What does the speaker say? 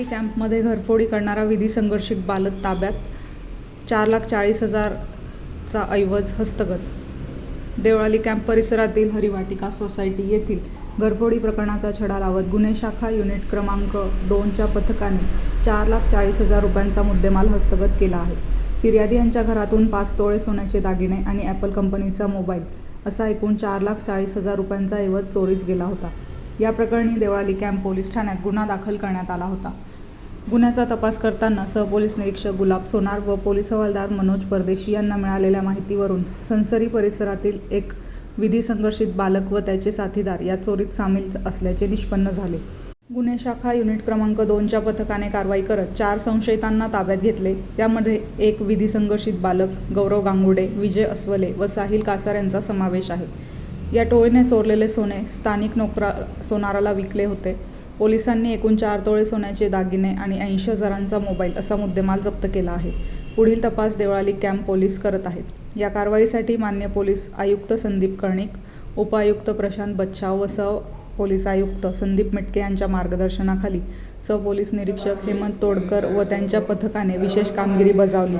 कॅम्पमध्ये घरफोडी करणारा विधी संघर्षित बालक ताब्यात चार लाख चाळीस हजारचा ऐवज हस्तगत. देवळाली कॅम्प परिसरातील हरिवाटिका सोसायटी येथील घरफोडी प्रकरणाचा छडा लावत गुन्हे शाखा युनिट क्रमांक दोनच्या पथकाने चार लाख चाळीस हजार रुपयांचा मुद्देमाल हस्तगत केला आहे. फिर्यादी यांच्या घरातून पाच तोळे सोन्याचे दागिने आणि ॲपल कंपनीचा मोबाईल असा एकूण चार लाख चाळीस हजार रुपयांचा ऐवज चोरीस गेला होता. या प्रकरणी देवळाली कॅम्प पोलीस ठाण्यात गुन्हा दाखल करण्यात आला होता. गुन्ह्याचा तपास करताना सहपोलीस निरीक्षक गुलाब सोनार व पोलीस हवालदार मनोज परदेशी यांना मिळालेल्या माहितीवरून संसरी परिसरातील एक विधी संघर्षित बालक व त्याचे साथीदार या चोरीत सामील असल्याचे निष्पन्न झाले. गुन्हे शाखा युनिट क्रमांक दोनच्या पथकाने कारवाई करत चार संशयितांना ताब्यात घेतले. त्यामध्ये एक विधी संघर्षित बालक गौरव गांगुडे विजय अस्वले व साहिल कासार यांचा समावेश आहे. या टोळीने चोरलेले सोने स्थानिक नोकरा सोनाराला विकले होते. पोलिसांनी एकूण चार तोळे सोन्याचे दागिने आणि ऐंशी हजारांचा मोबाईल असा मुद्देमाल जप्त केला आहे. पुढील तपास देवळाली कॅम्प पोलीस करत आहेत. या कारवाईसाठी मान्य पोलीस आयुक्त संदीप कर्णिक उपायुक्त प्रशांत बच्छाव व सह पोलीस आयुक्त संदीप मिटके यांच्या मार्गदर्शनाखाली सह पोलीस निरीक्षक हेमंत तोडकर व त्यांच्या पथकाने विशेष कामगिरी बजावली.